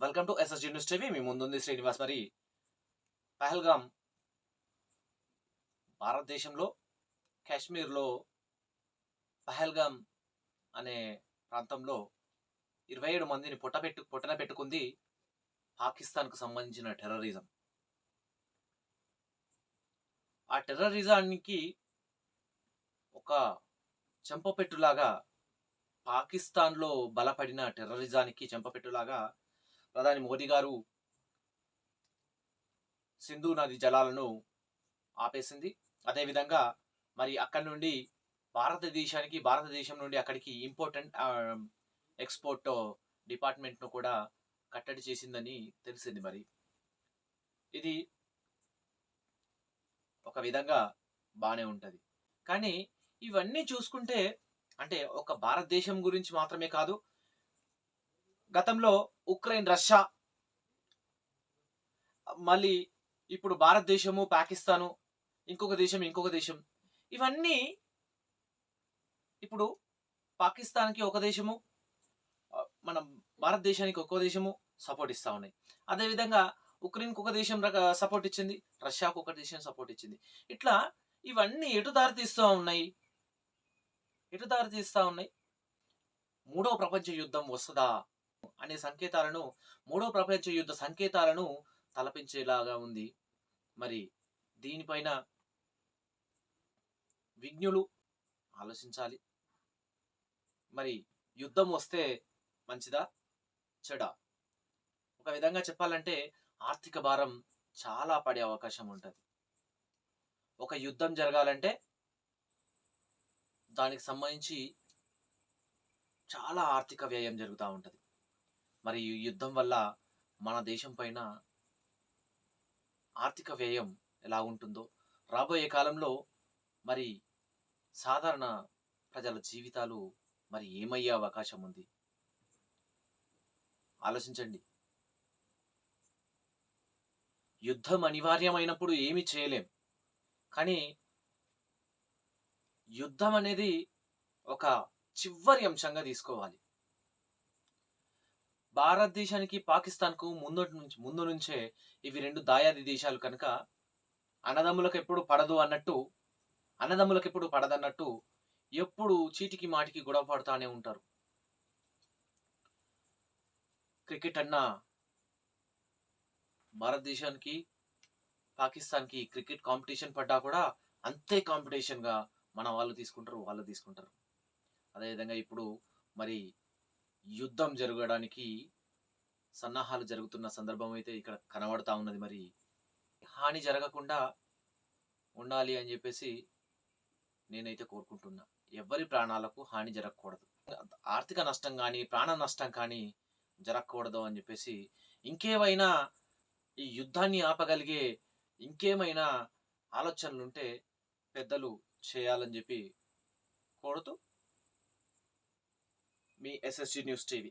Welcome to SSG news TV మీ ముందుంది శ్రీనివాస్. మరి పహల్గామ్ భారతదేశంలో కాశ్మీర్లో పహల్గామ్ అనే ప్రాంతంలో ఇరవై ఏడు మందిని పొట్టబెట్టు పొట్టన పెట్టుకుంది పాకిస్తాన్కు సంబంధించిన టెర్రరిజం. ఆ టెర్రరిజానికి ఒక చెంపపెట్టులాగా పాకిస్తాన్లో బలపడిన టెర్రరిజానికి చెంపపెట్టులాగా ప్రధాని మోదీ గారు సింధు నది జలాలను ఆపేసింది. అదేవిధంగా మరి అక్కడి నుండి భారతదేశానికి భారతదేశం నుండి అక్కడికి ఇంపార్టెంట్ ఎక్స్పోర్ట్ డిపార్ట్మెంట్ను కూడా కట్టడి చేసిందని తెలిసింది మరి. ఇది ఒక విధంగా బాగానే ఉంటుంది. కానీ ఇవన్నీ చూసుకుంటే అంటే ఒక భారతదేశం గురించి మాత్రమే కాదు గతంలో ఉక్రెయిన్ రష్యా. మళ్ళీ ఇప్పుడు భారతదేశము పాకిస్తాను ఇంకొక దేశం ఇంకొక దేశం. ఇవన్నీ ఇప్పుడు పాకిస్తాన్కి ఒక దేశము మన మనం భారతదేశానికి ఒక దేశము సపోర్ట్ ఇస్తా ఉన్నాయి. అదేవిధంగా ఉక్రెయిన్కి ఒక దేశం సపోర్ట్ ఇచ్చింది రష్యాకు ఒక దేశం సపోర్ట్ ఇచ్చింది. ఇట్లా ఇవన్నీ ఎటు దారి తీస్తూ ఉన్నాయి? ఎటు దారి తీస్తూ ఉన్నాయి? మూడవ ప్రపంచ యుద్ధం వస్తుందా? అనే సంకేతాలను మూడో ప్రపంచ యుద్ధ సంకేతాలను తలపించేలాగా ఉంది. మరి దీనిపైన విజ్ఞులు ఆలోచించాలి. మరి యుద్ధం వస్తే మంచిదా? చెడా. ఒక విధంగా చెప్పాలంటే ఆర్థిక భారం చాలా పడే అవకాశం ఉంటుంది. ఒక యుద్ధం జరగాలంటే దానికి సంబంధించి చాలా ఆర్థిక వ్యయం జరుగుతూ ఉంటుంది. మరి ఈ యుద్ధం వల్ల మన దేశం పైన ఆర్థిక వ్యయం ఎలా ఉంటుందో రాబోయే కాలంలో మరి సాధారణ ప్రజల జీవితాలు మరి ఏమయ్యే అవకాశం ఉంది? ఆలోచించండి. యుద్ధం అనివార్యమైనప్పుడు ఏమి చేయలేం. కానీ యుద్ధం అనేది ఒక చివరి అంశంగా తీసుకోవాలి. భారతదేశానికి పాకిస్తాన్కు ముందు నుంచి ముందు నుంచే ఇవి రెండు దాయాది దేశాలు కనుక అన్నదమ్ములకు ఎప్పుడు పడదు అన్నట్టు అన్నదమ్ములకు ఎప్పుడు పడదన్నట్టు ఎప్పుడు చీటికి మాటికి గొడవ పడతానే ఉంటారు. క్రికెట్ అన్న భారతదేశానికి పాకిస్తాన్కి క్రికెట్ కాంపిటీషన్ పడ్డా కూడా అంతే కాంపిటీషన్గా మన వాళ్ళు తీసుకుంటారు వాళ్ళు తీసుకుంటారు. అదేవిధంగా ఇప్పుడు మరి యుద్ధం జరగడానికి సన్నాహాలు జరుగుతున్న సందర్భం అయితే ఇక్కడ కనబడతా ఉన్నది. మరి హాని జరగకుండా ఉండాలి అని చెప్పేసి నేనైతే కోరుకుంటున్నా. ఎవరి ప్రాణాలకు హాని జరగకూడదు. ఆర్థిక నష్టం కానీ ప్రాణ నష్టం కానీ జరగకూడదు అని చెప్పేసి ఇంకేమైనా ఈ యుద్ధాన్ని ఆపగలిగే ఇంకేమైనా ఆలోచనలుంటే పెద్దలు చేయాలని చెప్పి కోరుతూ మీ ఎస్ఎస్జి న్యూస్ టీవీ